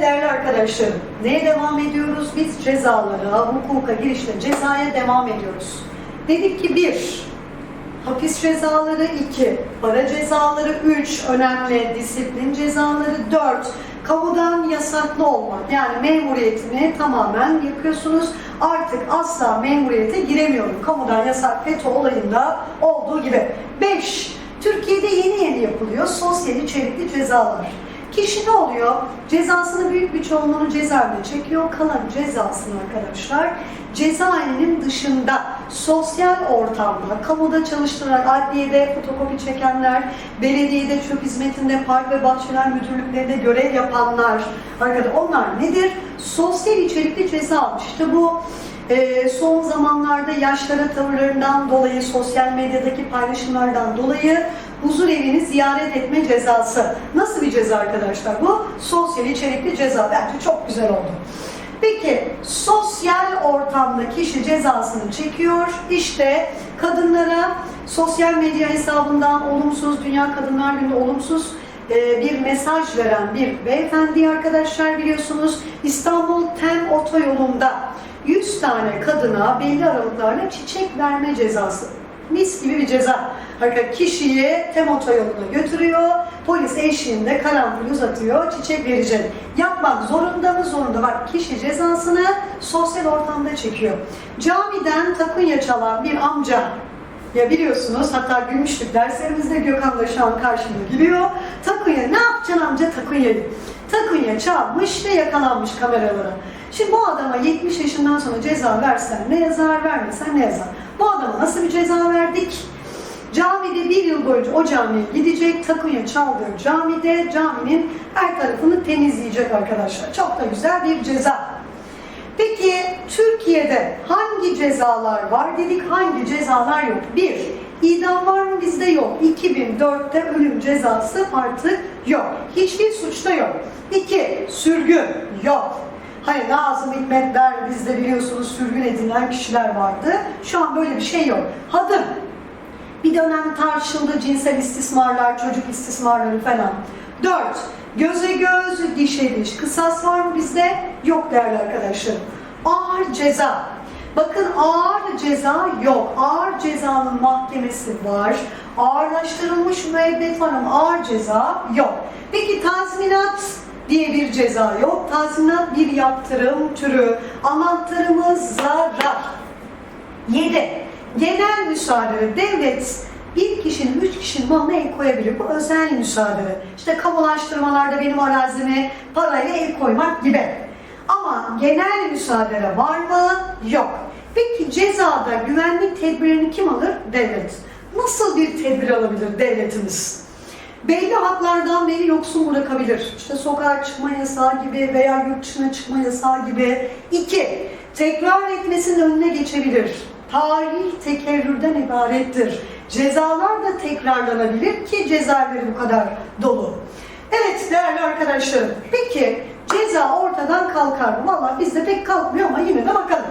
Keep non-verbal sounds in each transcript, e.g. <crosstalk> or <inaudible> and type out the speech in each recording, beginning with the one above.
değerli arkadaşlarım, neye devam ediyoruz? Biz cezalara, hukuka girişte cezaya devam ediyoruz. Dedik ki bir, hapis cezaları iki, para cezaları üç, önemli disiplin cezaları dört, kamudan yasaklı olmak yani memuriyetini tamamen yapıyorsunuz. Artık asla memuriyete giremiyorum. Kamudan yasak FETÖ olayında olduğu gibi. Beş, Türkiye'de yeni yeni yapılıyor sosyal içerikli cezalar. Kişi ne oluyor? Cezasını büyük bir çoğunluğunu cezaevinde çekiyor. Kalan cezasını arkadaşlar cezaevinin dışında sosyal ortamda, kamuda çalıştırarak adliyede fotokopi çekenler, belediyede çöp hizmetinde, park ve bahçeler müdürlüklerinde görev yapanlar, arkadaşlar onlar nedir? Sosyal içerikli ceza almış. İşte bu ee, son zamanlarda yaşlara tavırlarından dolayı, sosyal medyadaki paylaşımlardan dolayı huzur evini ziyaret etme cezası. Nasıl bir ceza arkadaşlar bu? Sosyal içerikli ceza. Bence çok güzel oldu. Peki sosyal ortamda kişi cezasını çekiyor. İşte kadınlara sosyal medya hesabından olumsuz, Dünya Kadınlar Günü'nde olumsuz e, bir mesaj veren bir beyefendi arkadaşlar biliyorsunuz İstanbul Tem Otoyolu'nda 100 tane kadına belli aralıklarla çiçek verme cezası. Mis gibi bir ceza. Arkadaşlar kişiyi Tem Otoyolu'na götürüyor, polis eşliğinde karanfil uzatıyor, çiçek verecek. Yapmak zorunda mı? Zorunda. Bak kişi cezasını sosyal ortamda çekiyor. Camiden takunya çalan bir amca ya biliyorsunuz hatta gülmüştük derslerimizde Gökhan da şu an karşımda gülüyor. Takunya ne yapacaksın amca takunyayı? Takunya çalmış ve yakalanmış kameralara. Şimdi bu adama 70 yaşından sonra ceza versen ne yazar, vermesen ne yazar? Bu adama nasıl bir ceza verdik? Camide bir yıl boyunca o camiye gidecek, takunya çaldığı camide caminin her tarafını temizleyecek arkadaşlar. Çok da güzel bir ceza. Peki Türkiye'de hangi cezalar var dedik, hangi cezalar yok? Bir, idam var mı bizde yok. 2004'te ölüm cezası artık yok. Hiçbir suçta yok. İki, sürgün yok. Hani Nazım Hikmetler bizde biliyorsunuz sürgün edilen kişiler vardı. Şu an böyle bir şey yok. Hadım. Bir dönem tartışıldı cinsel istismarlar, çocuk istismarları falan. Dört, göze göz, dişe diş. Kısas var mı bizde? Yok değerli arkadaşlarım. Ağır ceza. Bakın ağır ceza yok. Ağır cezanın mahkemesi var. Ağırlaştırılmış müebbet var ama ağır ceza yok. Peki tazminat diye bir ceza yok. Tazminat bir yaptırım türü. Anahtarımız zarar. 7. Genel müsaade. Devlet bir kişinin, üç kişinin malına el koyabilir. Bu özel müsaade. İşte kamulaştırmalarda benim arazime parayla el koymak gibi. Ama genel müsaade var mı? Yok. Peki cezada güvenlik tedbirini kim alır? Devlet. Nasıl bir tedbir alabilir devletimiz? Belli haklardan beni yoksun bırakabilir. İşte sokağa çıkma yasağı gibi veya yurt dışına çıkma yasağı gibi. İki, tekrar etmesinin önüne geçebilir. Tarih tekerrürden ibarettir. Cezalar da tekrarlanabilir ki cezaevleri bu kadar dolu. Evet değerli arkadaşlarım, peki ceza ortadan kalkar mı? Valla bizde pek kalkmıyor ama yine de bakalım.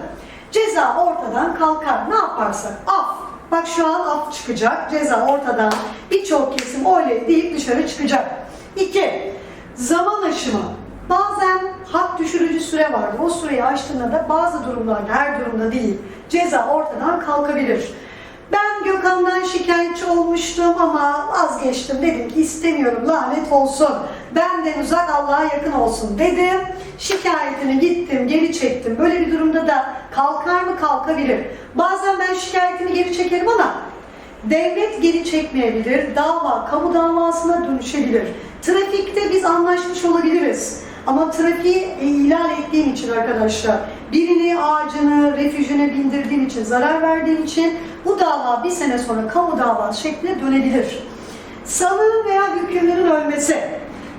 Ceza ortadan kalkar. Ne yaparsak? Af. Bak şu an af çıkacak. Ceza ortadan birçok kesim oley deyip dışarı çıkacak. İki, zaman aşımı. Bazen hak düşürücü süre vardır. O süreyi aştığında da bazı durumlarda, her durumda değil, ceza ortadan kalkabilir. Ben Gökhan'dan şikayetçi olmuştum ama vazgeçtim. Dedim ki istemiyorum lanet olsun. Benden uzak Allah'a yakın olsun dedim. Şikayetini gittim, geri çektim. Böyle bir durumda da kalkar mı kalkabilir. Bazen ben şikayetini geri çekerim ama devlet geri çekmeyebilir. Dava kamu davasına dönüşebilir. Trafikte biz anlaşmış olabiliriz. Ama trafiği ihlal ettiğim için arkadaşlar, birini ağacını, refüjüne bindirdiğim için, zarar verdiğim için bu dava bir sene sonra kamu davası şekline dönebilir. Sanığın veya hükümlerin ölmesi.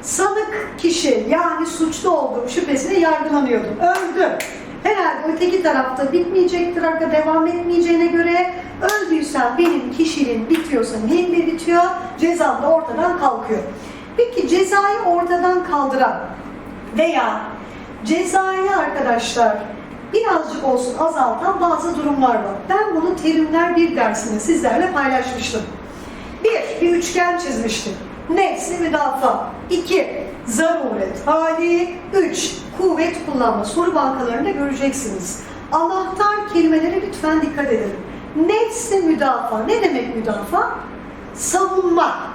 Sanık kişi yani suçlu olduğum şüphesiyle yargılanıyordum. Öldü. Herhalde öteki tarafta bitmeyecektir, arka devam etmeyeceğine göre öldüysen benim kişiliğim bitiyorsa neyim de bitiyor, cezam da ortadan kalkıyor. Peki cezayı ortadan kaldıran veya cezayı arkadaşlar birazcık olsun azaltan bazı durumlar var. Ben bunu terimler bir dersinde sizlerle paylaşmıştım. Bir, bir üçgen çizmiştim. Nefsi müdafaa. İki, zaruret hali, 3 kuvvet kullanma. Soru bankalarında göreceksiniz. Anahtar kelimelere lütfen dikkat edin. Nefsi müdafaa. Ne demek müdafaa? Savunma.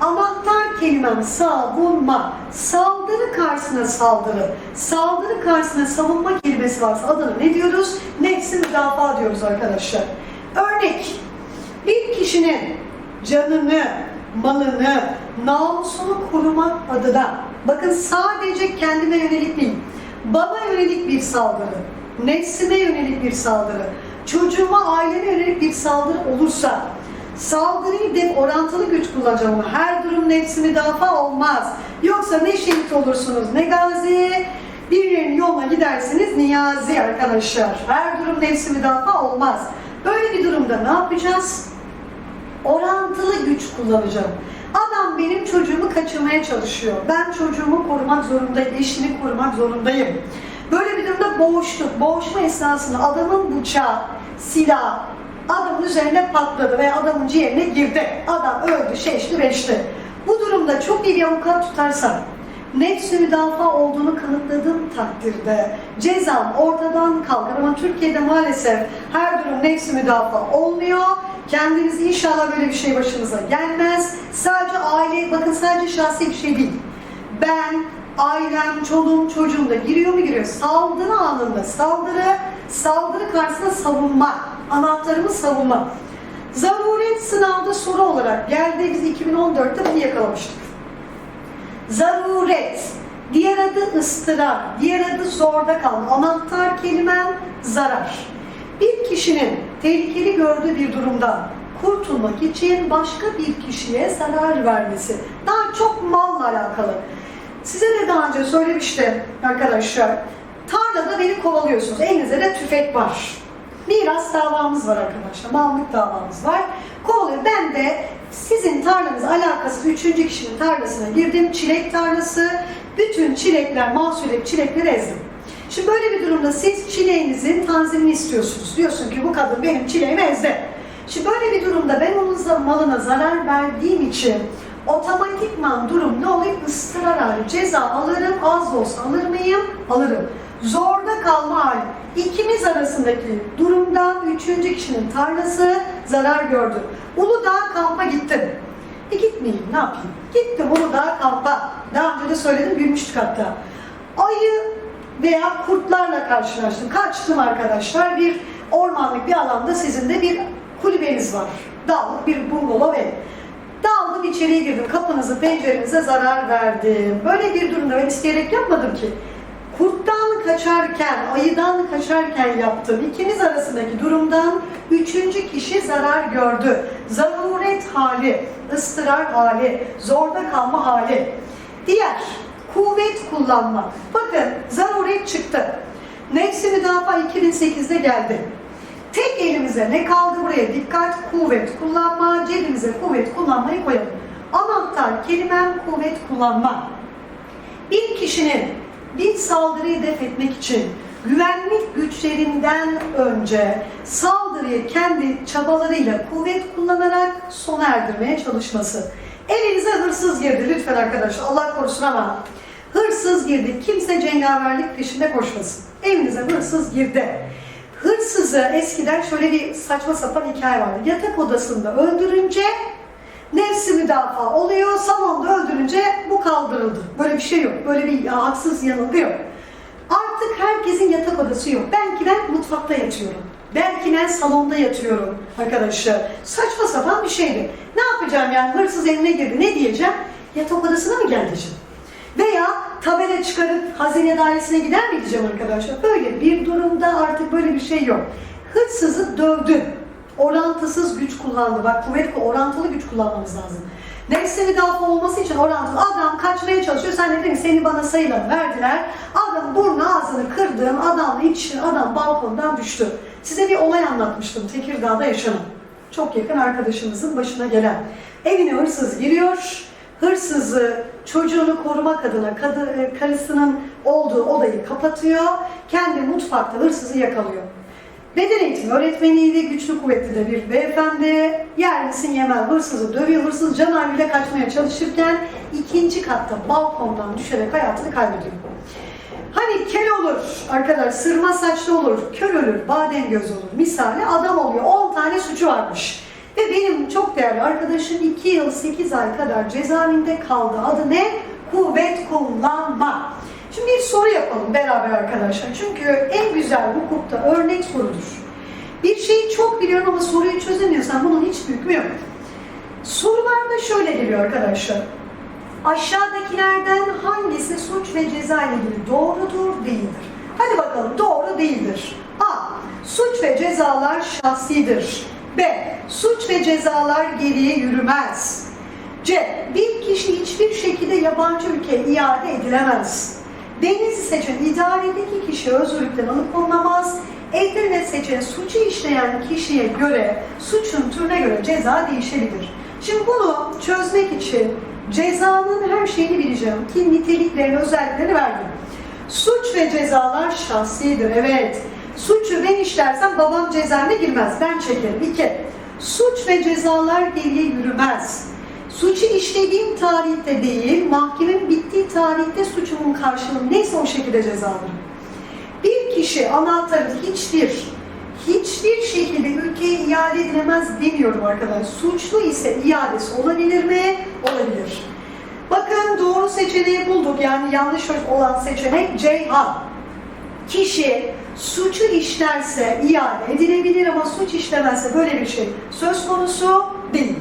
Anahtar kelimem savunma. Saldırı karşısına saldırı. Saldırı karşısına savunma kelimesi varsa adına ne diyoruz? Nefsi müdafaa diyoruz arkadaşlar. Örnek. Bir kişinin canını, malını, namusunu korumak adına bakın sadece kendime yönelik değil, bana yönelik bir saldırı, nefsime yönelik bir saldırı, çocuğuma, aileme yönelik bir saldırı olursa saldırıyı de orantılı güç kullanacağım her durum nefsi müdafaa olmaz. Yoksa ne şehit olursunuz ne gazi, birinin yoluna gidersiniz niyazi arkadaşlar. Her durum nefsi müdafaa olmaz. Böyle bir durumda ne yapacağız? orantılı güç kullanacağım. Adam benim çocuğumu kaçırmaya çalışıyor. Ben çocuğumu korumak zorundayım, eşimi korumak zorundayım. Böyle bir durumda boğuştuk. Boğuşma esnasında adamın bıçağı, silah adamın üzerine patladı ve adamın ciğerine girdi. Adam öldü, şeşti, beşti. Bu durumda çok iyi bir avukat tutarsam, nefsi müdafaa olduğunu kanıtladığım takdirde cezam ortadan kalkar ama Türkiye'de maalesef her durum nefsi müdafaa olmuyor. Kendiniz inşallah böyle bir şey başınıza gelmez. Sadece aile, bakın sadece şahsi bir şey değil. Ben, ailem, çoluğum, çocuğum da giriyor mu giriyor? Saldırı anında saldırı, saldırı karşısında savunma. Anahtarımız savunma. Zaruret sınavda soru olarak geldi. Biz 2014'te bunu yakalamıştık. Zaruret. Diğer adı ıstırar. Diğer adı zorda kalma. Anahtar kelimem zarar. Bir kişinin tehlikeli gördüğü bir durumdan kurtulmak için başka bir kişiye zarar vermesi. Daha çok malla alakalı. Size de daha önce söylemiştim arkadaşlar. Tarlada beni kovalıyorsunuz. Elinizde de tüfek var. Miras davamız var arkadaşlar. Mallık davamız var. Kovalıyor. Ben de sizin tarlanız alakası üçüncü kişinin tarlasına girdim. Çilek tarlası. Bütün çilekler, mahsulü çilekleri ezdim. Şimdi böyle bir durumda siz çileğinizin tanzimini istiyorsunuz. Diyorsun ki bu kadın benim çileğimi ezdi. Şimdi böyle bir durumda ben onun malına zarar verdiğim için otomatikman durum ne oluyor? Istırar. Ceza alırım, az da olsa alır mıyım? Alırım. Zorda kalma hali. İkimiz arasındaki durumdan üçüncü kişinin tarlası zarar gördü. Uludağ kampa gittim. E gitmeyeyim ne yapayım? Gittim Uludağ kampa. Daha önce de söyledim gülmüştük hatta. Ayı veya kurtlarla karşılaştım. Kaçtım arkadaşlar. Bir ormanlık bir alanda sizin de bir kulübeniz var. Dağlık bir bungalov ev. Daldım içeriye girdim. Kapınızı, pencerenize zarar verdim. Böyle bir durumda ben isteyerek yapmadım ki. Kurttan kaçarken, ayıdan kaçarken yaptım. İkiniz arasındaki durumdan üçüncü kişi zarar gördü. Zaruret hali, ıstırar hali, zorda kalma hali. Diğer, kuvvet kullanmak. Bakın zaruret çıktı. Nefsi müdafaa 2008'de geldi. Tek elimize ne kaldı buraya? Dikkat, kuvvet kullanma, cebimize kuvvet kullanmayı koyalım. Anahtar kelimem kuvvet kullanma. Bir kişinin bir saldırıyı def etmek için güvenlik güçlerinden önce saldırıyı kendi çabalarıyla kuvvet kullanarak sona erdirmeye çalışması. Evinize hırsız girdi lütfen arkadaşlar Allah korusun ama hırsız girdi. Kimse cengaverlik peşinde koşmasın. Evinize hırsız girdi. Hırsızı eskiden şöyle bir saçma sapan hikaye vardı. Yatak odasında öldürünce nefsi müdafaa oluyor. Salonda öldürünce bu kaldırıldı. Böyle bir şey yok. Böyle bir ya, haksız yanılgı yok. Artık herkesin yatak odası yok. Belki ben mutfakta yatıyorum. Belki ben salonda yatıyorum arkadaşlar. Saçma sapan bir şeydi. Ne yapacağım yani hırsız evine girdi ne diyeceğim? Yatak odasına mı gel diyeceğim. Veya tabela çıkarıp hazine dairesine gider mi diyeceğim arkadaşlar. Böyle bir durumda artık böyle bir şey yok. Hırsızı dövdü. Orantısız güç kullandı. Bak kuvvetli orantılı güç kullanmamız lazım. Nefsi müdafaa olması için orantılı. Adam kaçmaya çalışıyor. Sen de dedin seni bana sayılan verdiler. Adam burnu ağzını kırdığım adam için adam balkondan düştü. Size bir olay anlatmıştım. Tekirdağ'da yaşanan. Çok yakın arkadaşımızın başına gelen. Evine hırsız giriyor. Hırsızı çocuğunu korumak adına kadı, karısının olduğu odayı kapatıyor. Kendi mutfakta hırsızı yakalıyor. Beden eğitimi öğretmeniydi, güçlü kuvvetli de bir beyefendi. Yer misin yemez, hırsızı dövüyor, hırsız can havliyle kaçmaya çalışırken ikinci katta balkondan düşerek hayatını kaybediyor. Hani kel olur arkadaş, sırma saçlı olur, kör ölür, badem göz olur. Misali adam oluyor, 10 tane suçu varmış. Ve benim çok değerli arkadaşım 2 yıl 8 ay kadar cezaevinde kaldı. Adı ne? Kuvvet kullanma. Şimdi bir soru yapalım beraber arkadaşlar. Çünkü en güzel hukukta örnek sorudur. Bir şeyi çok biliyorum ama soruyu çözemiyorsan bunun hiç hükmü yok. Sorularda şöyle geliyor arkadaşlar. Aşağıdakilerden hangisi suç ve ceza ile ilgili doğrudur, değildir? Hadi bakalım doğru değildir. A. Suç ve cezalar şahsidir. B. Suç ve cezalar geriye yürümez. C. Bir kişi hiçbir şekilde yabancı ülkeye iade edilemez. Deniz'i seçen idaredeki kişi özgürlükten alıkonamaz. Edirne seçen suçu işleyen kişiye göre, suçun türüne göre ceza değişebilir. Şimdi bunu çözmek için cezanın her şeyini bileceğim ki niteliklerini, özelliklerini verdim. Suç ve cezalar şahsidir, evet. Suçu ben işlersem babam cezaevine girmez, ben çekerim. İki, suç ve cezalar geriye yürümez. Suçu işlediğim tarihte değil, mahkemenin bittiği tarihte suçumun karşılığı neyse o şekilde ceza alırım. Bir kişi anahtarı hiçbir, hiçbir şekilde ülkeye iade edilemez demiyorum arkadaşlar. Suçlu ise iadesi olabilir mi? Olabilir. Bakın doğru seçeneği bulduk. Yani yanlış olan seçenek Ceyhan. Kişi suçu işlerse iade edilebilir ama suç işlemezse böyle bir şey söz konusu değil.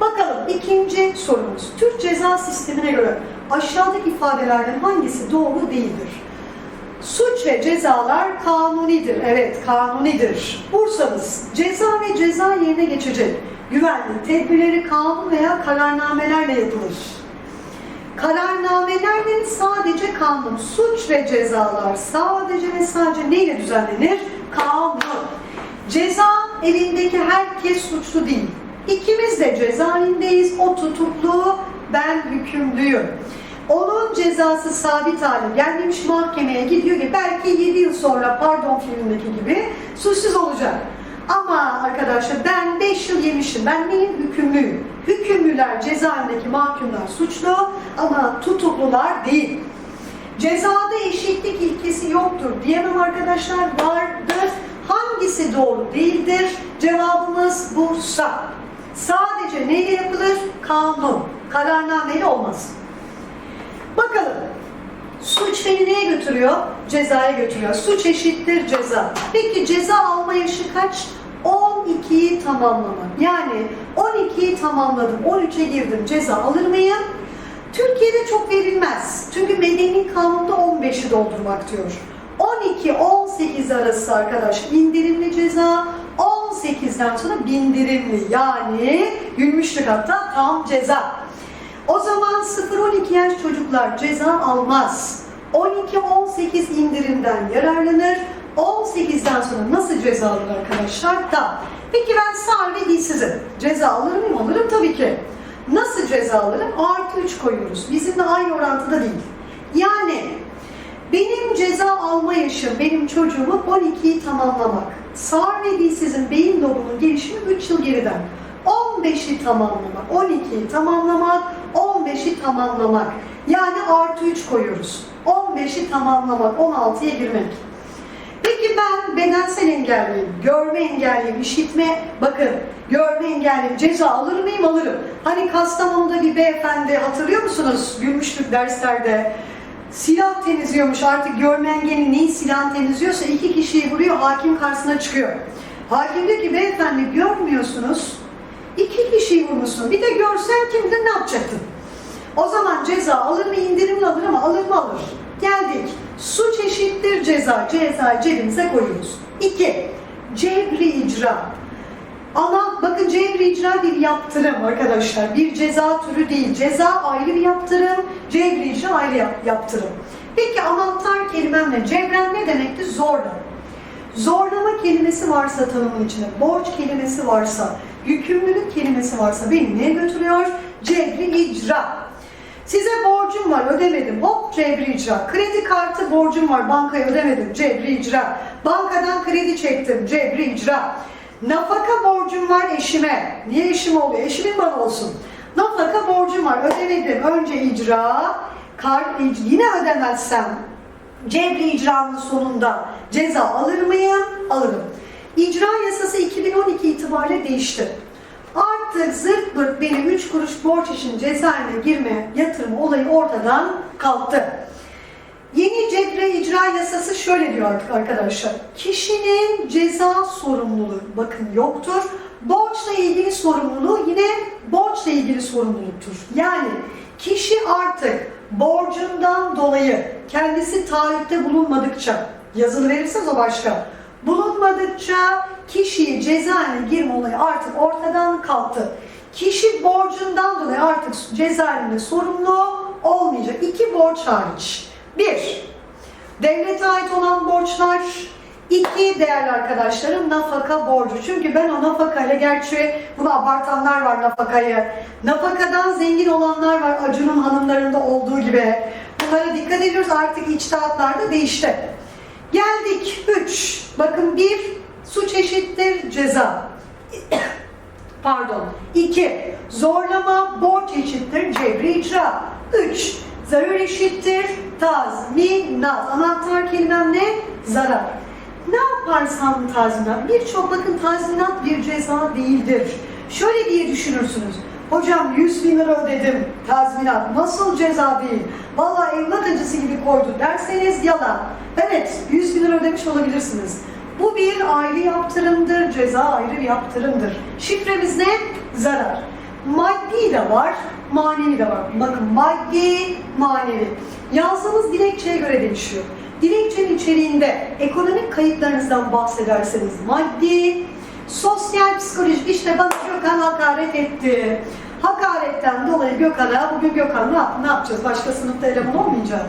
Bakalım ikinci sorumuz. Türk ceza sistemine göre aşağıdaki ifadelerden hangisi doğru değildir? Suç ve cezalar kanunidir. Evet, kanunidir. Bursa'mız ceza ve ceza yerine geçecek. Güvenlik tedbirleri kanun veya kararnamelerle yapılır. Kararnamelerle sadece kanun, suç ve cezalar sadece ve sadece neyle düzenlenir? Kanun. Ceza elindeki herkes suçlu değil. İkimiz de cezaevindeyiz. O tutuklu, ben hükümlüyüm. Onun cezası sabit hale gelmemiş mahkemeye gidiyor ki belki 7 yıl sonra pardon filmindeki gibi suçsuz olacak. Ama arkadaşlar ben 5 yıl yemişim. Ben benim hükümlüyüm. Hükümlüler cezaevindeki mahkumlar suçlu ama tutuklular değil. Cezada eşitlik ilkesi yoktur diyemem arkadaşlar. Vardır. Hangisi doğru değildir? Cevabımız Bursa. Sadece neyle yapılır? Kanun. Kararnameyle olmaz. Bakalım. Suç beni neye götürüyor? Cezaya götürüyor. Suç eşittir ceza. Peki ceza alma yaşı kaç? 12'yi tamamlamak. Yani 12'yi tamamladım, 13'e girdim. Ceza alır mıyım? Türkiye'de çok verilmez. Çünkü medeni kanunda 15'i doldurmak diyor. 12-18 arası arkadaş indirimli ceza, 18'den sonra bindirimli yani gülmüştük hatta tam ceza. O zaman 0-12 yaş çocuklar ceza almaz. 12-18 indirimden yararlanır. 18'den sonra nasıl ceza alır arkadaşlar? Da. Peki ben sağır ve dilsizim. Ceza alır mıyım? Alırım tabii ki. Nasıl ceza alırım? Artı 3 koyuyoruz. Bizimle aynı orantıda değil. Yani benim ceza alma yaşım, benim çocuğumun 12'yi tamamlamak. Sağır ve beyin lobunun gelişimi 3 yıl geriden. 15'i tamamlamak, 12'yi tamamlamak, 15'i tamamlamak. Yani artı 3 koyuyoruz. 15'i tamamlamak, 16'ya girmek. Peki ben bedensel engelliyim, görme engelliyim, işitme, bakın görme engelliyim, ceza alır mıyım? Alırım. Hani Kastamonu'da bir beyefendi hatırlıyor musunuz? Gülmüştük derslerde. Silah temizliyormuş artık görme engelli neyin silah temizliyorsa iki kişiyi vuruyor, hakim karşısına çıkıyor. Hakim diyor ki beyefendi görmüyorsunuz, iki kişiyi vurmuşsun. Bir de görsen kimdir ne yapacaktın? O zaman ceza alır mı indirimli alır ama alır mı alır. Geldik. Suç eşittir ceza. Cezayı cebimize koyuyoruz. İki. Cebri icra. Ama bakın cebri icra bir yaptırım arkadaşlar. Bir ceza türü değil. Ceza ayrı bir yaptırım. Cebri icra ayrı yap- yaptırım. Peki anahtar kelimem ne? Cebren ne demekti? Zorla. Zorlama kelimesi varsa tanımın içinde, borç kelimesi varsa, yükümlülük kelimesi varsa beni neye götürüyor? Cebri icra. Size borcum var ödemedim. Hop cebri icra. Kredi kartı borcum var bankaya ödemedim. Cebri icra. Bankadan kredi çektim. Cebri icra. Nafaka borcum var eşime. Niye eşim oluyor? Eşimin bana olsun. Nafaka borcum var ödemedim. Önce icra. Kart yine ödemezsem cebri icranın sonunda ceza alır mıyım? Alırım. İcra yasası 2012 itibariyle değişti. Artık zırt pırt benim 3 kuruş borç için cezaevine girme yatırım olayı ortadan kalktı. İcra yasası şöyle diyor artık arkadaşlar. Kişinin ceza sorumluluğu bakın yoktur. Borçla ilgili sorumluluğu yine borçla ilgili sorumluluktur. Yani kişi artık borcundan dolayı kendisi taahhütte bulunmadıkça yazılı verirseniz o başka. Bulunmadıkça kişiye cezaevine girme olayı artık ortadan kalktı. Kişi borcundan dolayı artık cezaevinde sorumlu olmayacak. İki borç hariç. Bir, devlete ait olan borçlar. İki, değerli arkadaşlarım, nafaka borcu. Çünkü ben o nafakayla, gerçi bunu abartanlar var nafakayı. Nafakadan zengin olanlar var Acun'un hanımlarında olduğu gibi. Bunlara dikkat ediyoruz artık içtihatlar da değişti. Geldik 3. Bakın bir suç eşittir ceza. <coughs> Pardon. 2. Zorlama borç eşittir cebri icra. 3. Zarar eşittir tazminat. Anahtar kelimem ne? Zarar. Ne yaparsam tazminat? Birçok bakın tazminat bir ceza değildir. Şöyle diye düşünürsünüz. Hocam 100 bin lira ödedim tazminat. Nasıl ceza değil? Valla evlat acısı gibi koydu derseniz yalan. Evet 100 bin lira ödemiş olabilirsiniz. Bu bir aile yaptırımdır, ceza ayrı bir yaptırımdır. Şifremiz ne? Zarar. Maddi de var, manevi de var. Bakın maddi, manevi. Yazdığınız dilekçeye göre değişiyor. Dilekçenin içeriğinde ekonomik kayıplarınızdan bahsederseniz maddi, sosyal psikolojik işte bana Gökhan hakaret etti. Hakaretten dolayı Gökhan'a, bugün Gökhan ne ne yapacağız? Başka sınıfta eleman olmayacak.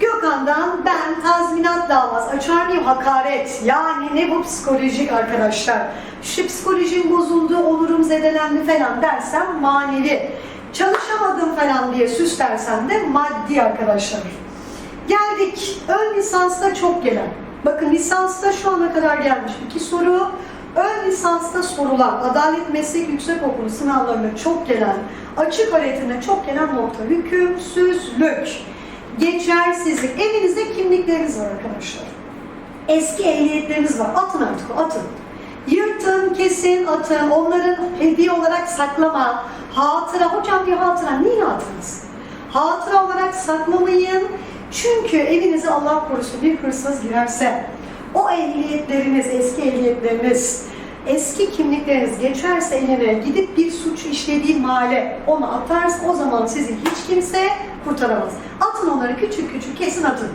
Gökhan'dan ben tazminat davası açar mıyım? Hakaret. Yani ne bu psikolojik arkadaşlar? Şu psikolojim bozuldu, onurum zedelendi falan dersem manevi. Çalışamadım falan diye süslersen de maddi arkadaşlar. Geldik ön lisansta çok gelen. Bakın lisansta şu ana kadar gelmiş iki soru. Ön lisansta sorulan Adalet Meslek Yüksekokulu sınavlarında çok gelen, açık öğretimde çok gelen nokta hükümsüzlük, geçersizlik. Evinizde kimlikleriniz var arkadaşlar. Eski ehliyetleriniz var. Atın artık atın. Yırtın, kesin, atın. Onların hediye olarak saklama. Hatıra. Hocam bir hatıra. Niye hatırınız? Hatıra olarak saklamayın. Çünkü evinize Allah korusun bir hırsız girerse o ehliyetleriniz, eski ehliyetleriniz, eski kimlikleriniz geçerse eline gidip bir suç işlediği mahalle onu atarsa o zaman sizi hiç kimse kurtaramaz. Atın onları küçük küçük kesin atın.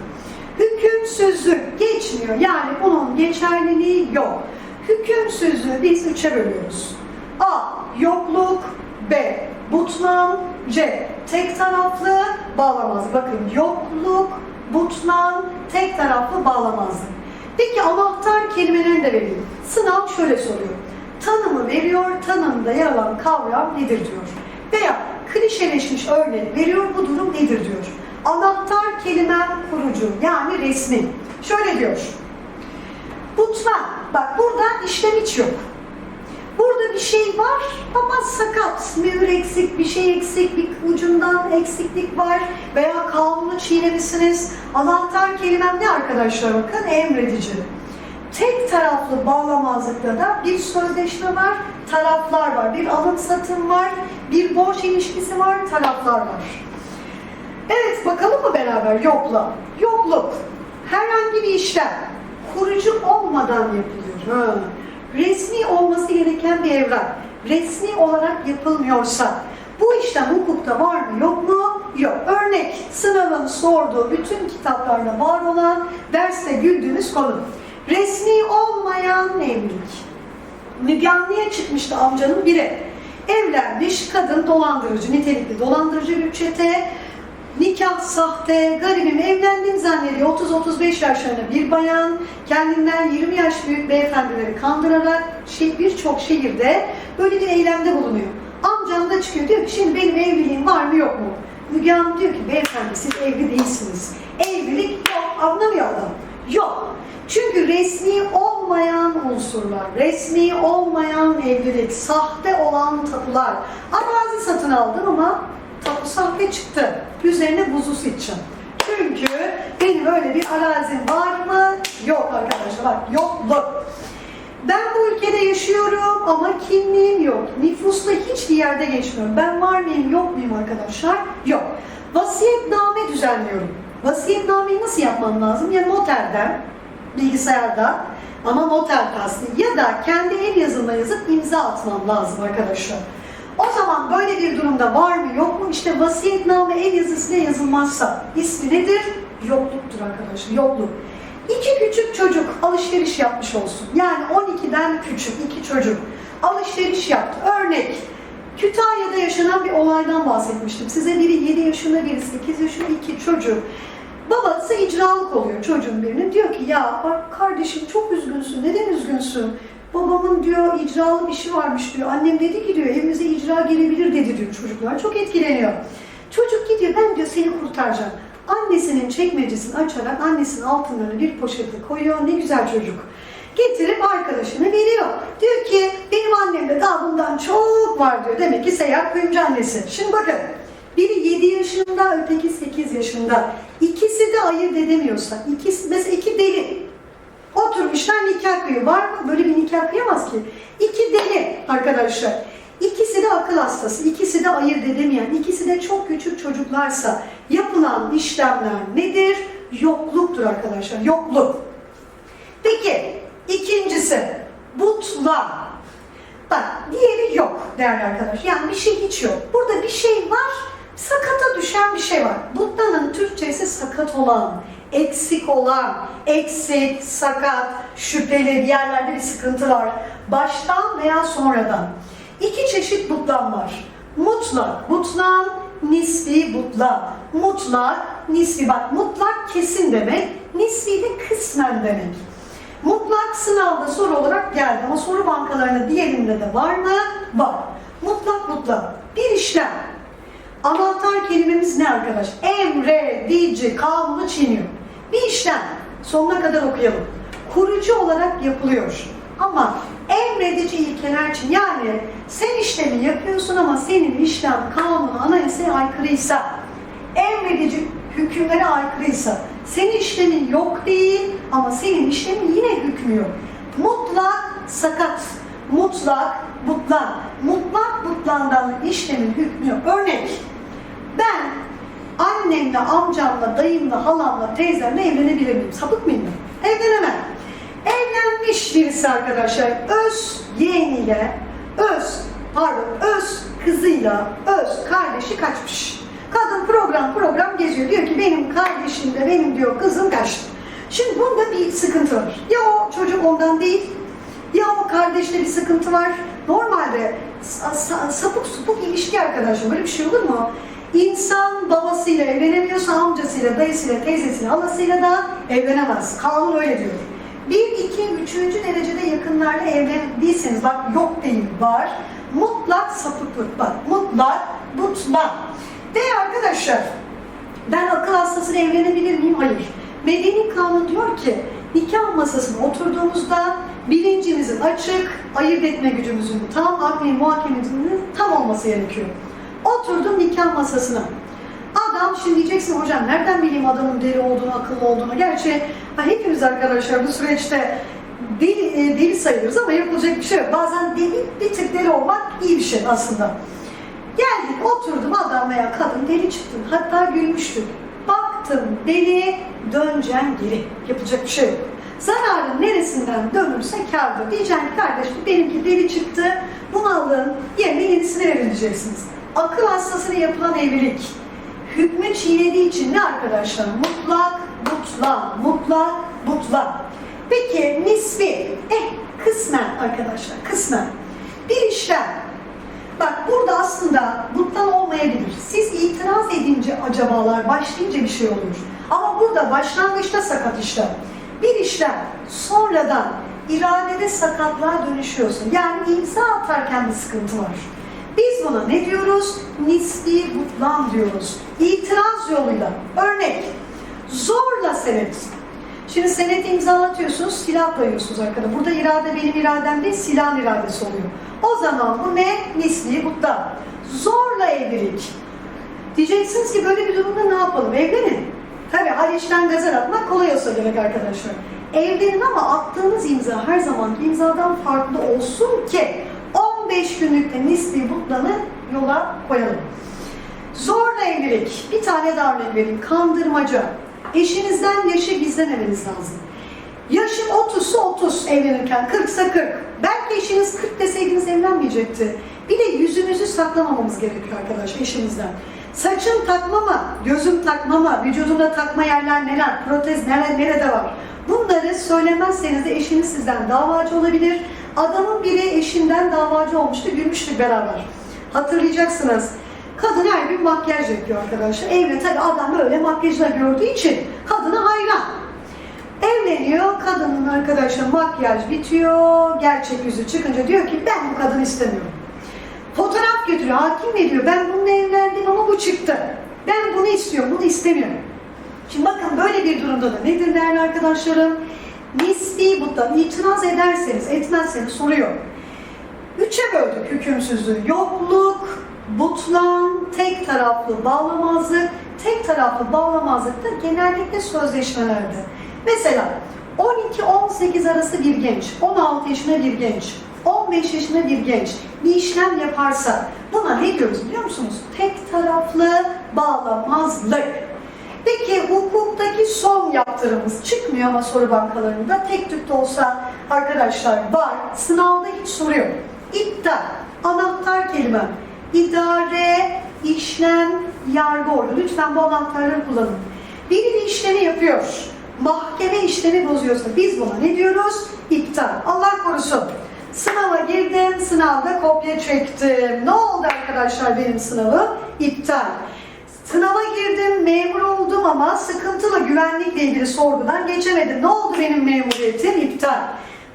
Hükümsüzlük geçmiyor. Yani bunun geçerliliği yok. Hükümsüzlüğü biz üçe bölüyoruz. A. Yokluk. B. Butlan. C. Tek taraflı bağlamaz. Bakın yokluk, butlan, tek taraflı bağlamazlık. Peki anahtar kelimelerini de vereyim. Sınav şöyle soruyor. Tanımı veriyor, tanımda yer alan kavram nedir diyor. Veya klişeleşmiş örnek veriyor, bu durum nedir diyor. Anahtar kelimem kurucu yani resmi. Şöyle diyor. Butlan, bak burada işlem hiç yok. Burada bir şey var ama sakat, mühür eksik, bir şey eksik, bir ucundan eksiklik var veya kanunu çiğnemişsiniz. Anahtar kelimem ne arkadaşlar bakın? Emredici. Tek taraflı bağlamazlıkta da bir sözleşme var, taraflar var. Bir alım satım var, bir borç ilişkisi var, taraflar var. Evet bakalım mı beraber yokla. Yokluk. Herhangi bir işlem kurucu olmadan yapılıyor. Ha. Resmi olması gereken bir evrak. Resmi olarak yapılmıyorsa bu işlem hukukta var mı yok mu? Yok. Örnek sınavın sorduğu bütün kitaplarda var olan derste güldüğümüz konu. Resmi olmayan evlilik. Müge çıkmıştı amcanın biri. Evlenmiş kadın dolandırıcı, nitelikli dolandırıcı bir çete. Nikah sahte, garibim evlendim zannediyor. 30-35 yaşlarında bir bayan kendinden 20 yaş büyük beyefendileri kandırarak şey, birçok şehirde böyle bir eylemde bulunuyor. Amcam da çıkıyor diyor ki şimdi benim evliliğim var mı yok mu? Müge Hanım diyor ki beyefendi siz evli değilsiniz. Evlilik yok anlamıyor adam. Yok. Çünkü resmi olmayan unsurlar, resmi olmayan evlilik, sahte olan tapular. Arazi satın aldın ama tapu sahte çıktı. Üzerine buzu sıçacağım. Çünkü benim öyle bir arazim var mı? Yok arkadaşlar bak yokluk. Ben bu ülkede yaşıyorum ama kimliğim yok. Nüfusla hiçbir yerde geçmiyorum. Ben var mıyım yok muyum arkadaşlar? Yok. Vasiyetname düzenliyorum. Vasiyetnameyi nasıl yapmam lazım? Ya noterden, bilgisayarda ama noter kastı ya da kendi el yazımla yazıp imza atmam lazım arkadaşlar. Böyle bir durumda var mı yok mu? İşte vasiyetname el yazısıyla yazılmazsa ismi nedir? Yokluktur arkadaşlar, yokluk. İki küçük çocuk alışveriş yapmış olsun. Yani 12'den küçük iki çocuk alışveriş yaptı. Örnek, Kütahya'da yaşanan bir olaydan bahsetmiştim. Size biri 7 yaşında, biri 8 yaşında iki çocuk. Babası icralık oluyor çocuğun birinin. Diyor ki ya bak kardeşim çok üzgünsün. Neden üzgünsün? Babamın diyor icralı işi varmış diyor. Annem dedi ki diyor evimize icra gelebilir dedi diyor çocuklar. Çok etkileniyor. Çocuk gidiyor ben diyor seni kurtaracağım. Annesinin çekmecesini açarak annesinin altınlarını bir poşete koyuyor. Ne güzel çocuk. Getirip arkadaşına veriyor. Diyor ki benim annemde daha bundan çok var diyor. Demek ki seyyar kuyumcu annesi. Şimdi bakın. Biri 7 yaşında, öteki 8 yaşında. İkisi de ayırt edemiyorsa, ikisi, mesela iki deli. Oturmuşlar nikah kıyıyor. Var mı? Böyle bir nikah kıyamaz ki. İki deli arkadaşlar. İkisi de akıl hastası, ikisi de ayırt edemeyen, ikisi de çok küçük çocuklarsa yapılan işlemler nedir? Yokluktur arkadaşlar, yokluk. Peki, ikincisi, butla. Bak, diğeri yok değerli arkadaş. Yani bir şey hiç yok. Burada bir şey var, sakata düşen bir şey var. Butlanın Türkçesi sakat olan, eksik olan, eksik, sakat, şüpheli bir yerlerde bir sıkıntı var. Baştan veya sonradan. İki çeşit butlan var. Mutlak, butlan, nisbi butlan. Mutlak, nisbi bak mutlak kesin demek, nisbi de kısmen demek. Mutlak sınavda soru olarak geldi ama soru bankalarında diğerinde de var mı? Var. Mutlak mutlak. Bir işlem. Anahtar kelimemiz ne arkadaş? Emredici, kanunu çiğniyor. Bir işlem. Sonuna kadar okuyalım. Kurucu olarak yapılıyor. Ama emredici ilkeler için yani sen işlemi yapıyorsun ama senin işlem kanunu anayasaya aykırıysa, emredici hükümlere aykırıysa, senin işlemin yok değil ama senin işlemin yine hükmü. Mutlak sakat, mutlak butlan, mutlak butlandan işlemin hükmü. Örnek, ben annemle, amcamla, dayımla, halamla, teyzemle evlenebilir miyim? Sapık mıyım ben? Evlenemem. Evlenmiş birisi arkadaşlar öz yeğeniyle, öz pardon öz kızıyla öz kardeşi kaçmış. Kadın program program geziyor. Diyor ki benim kardeşim de benim diyor kızım kaçtı. Şimdi bunda bir sıkıntı var. Ya o çocuk ondan değil ya o kardeşte bir sıkıntı var. Normalde sa- sa- sapık supuk ilişki arkadaşlar böyle bir şey olur mu? İnsan babasıyla evlenemiyorsa amcasıyla, dayısıyla, teyzesiyle, halasıyla da evlenemez. Kanun öyle diyor. Bir, iki, üçüncü derecede yakınlarla evlendiyseniz bak yok değil var. Mutlak sapıklık bak mutlak mutlak. Ve arkadaşlar ben akıl hastasıyla evlenebilir miyim? Hayır. Medeni kanun diyor ki nikah masasına oturduğumuzda bilincimizin açık, ayırt etme gücümüzün tam, akli muhakememizin tam olması gerekiyor. Oturdum nikah masasına. Adam şimdi diyeceksin hocam nereden bileyim adamın deli olduğunu, akıllı olduğunu. Gerçi hepimiz arkadaşlar bu süreçte deli, e, deli sayılırız ama yapılacak bir şey yok. Bazen deli, bir tık deli olmak iyi bir şey aslında. Geldik oturdum adam veya kadın deli çıktım. Hatta gülmüştüm. Baktım deli döneceğim geri. Yapacak bir şey yok. Zararın neresinden dönürse kârdır. Diyeceğim ki kardeşim benimki deli çıktı. Bunu alın yerine yenisini verin diyeceksiniz. Akıl hastasına yapılan evlilik. Hükmü çiğnediği için ne arkadaşlar? Mutlak, mutlak, mutlak, mutlak. Peki nisbi. Eh kısmen arkadaşlar kısmen. Bir işlem Bak burada aslında butlan olmayabilir. Siz itiraz edince acabalar başlayınca bir şey olur. Ama burada başlangıçta sakat işlem. Bir işlem sonradan iradede sakatlığa dönüşüyorsa yani imza atarken bir sıkıntı var. Biz buna ne diyoruz? Nisbi butlan diyoruz. İtiraz yoluyla. Örnek. Zorla senet. Şimdi seneti imzalatıyorsunuz, silah dayıyorsunuz arkada. Burada irade benim iradem değil, silahın iradesi oluyor. O zaman bu ne? Nisbi butlan. Zorla evlilik. Diyeceksiniz ki böyle bir durumda ne yapalım? Evlenin. Tabii Haliç'ten gazel atmak kolay olsa gerek arkadaşlar. Evlenin ama attığınız imza her zamanki imzadan farklı olsun ki 15 günlükte nisbi butlanı yola koyalım. Zorla evlilik. Bir tane daha örnek vereyim. Kandırmaca. Eşinizden yaşı gizlememeniz lazım. Yaşım 30'sa 30 evlenirken, 40'sa 40. Belki eşiniz 40 deseydiniz evlenmeyecekti. Bir de yüzümüzü saklamamamız gerekiyor arkadaş eşimizden. Saçım takma mı, gözüm takma mı, vücudumda takma yerler neler, protez nerede, nerede var? Bunları söylemezseniz de eşiniz sizden davacı olabilir. Adamın biri eşinden davacı olmuştu, gülmüştük beraber. Hatırlayacaksınız. Kadın her gün makyaj yapıyor arkadaşlar. Evde tabii adam öyle makyajla gördüğü için kadına hayran. Evleniyor, kadının arkadaşlar makyaj bitiyor, gerçek yüzü çıkınca diyor ki ben bu kadını istemiyorum. Fotoğraf götürüyor, hakim ne diyor? Ben bununla evlendim ama bu çıktı. Ben bunu istiyorum, bunu istemiyorum. Şimdi bakın böyle bir durumda da nedir değerli arkadaşlarım? Nisbi butlan itiraz ederseniz, etmezseniz soruyor. Üçe böldük hükümsüzlüğü. Yokluk, butlan, tek taraflı bağlamazlık. Tek taraflı bağlamazlık da genellikle sözleşmelerde. Mesela 12-18 arası bir genç, 16 yaşında bir genç, 15 yaşında bir genç bir işlem yaparsa buna ne diyoruz biliyor musunuz? Tek taraflı bağlamazlık. Peki hukuktaki son yaptırımız çıkmıyor ama soru bankalarında tek tük de olsa arkadaşlar var. Sınavda hiç soru yok. İptal, anahtar kelime, idare, işlem, yargı ordu. Lütfen bu anahtarları kullanın. Biri bir işlemi yapıyor. Mahkeme işlemi bozuyorsa biz buna ne diyoruz? İptal. Allah korusun. Sınava girdim, sınavda kopya çektim. Ne oldu arkadaşlar benim sınavım? İptal. Sınava girdim, memur oldum ama sıkıntılı güvenlikle ilgili sorgudan geçemedim. Ne oldu benim memuriyetim? İptal.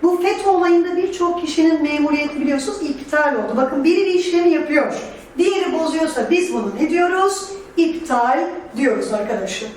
Bu FETÖ olayında birçok kişinin memuriyeti biliyorsunuz iptal oldu. Bakın biri bir işlemi yapıyor, diğeri bozuyorsa biz bunu ne diyoruz? İptal diyoruz arkadaşlar.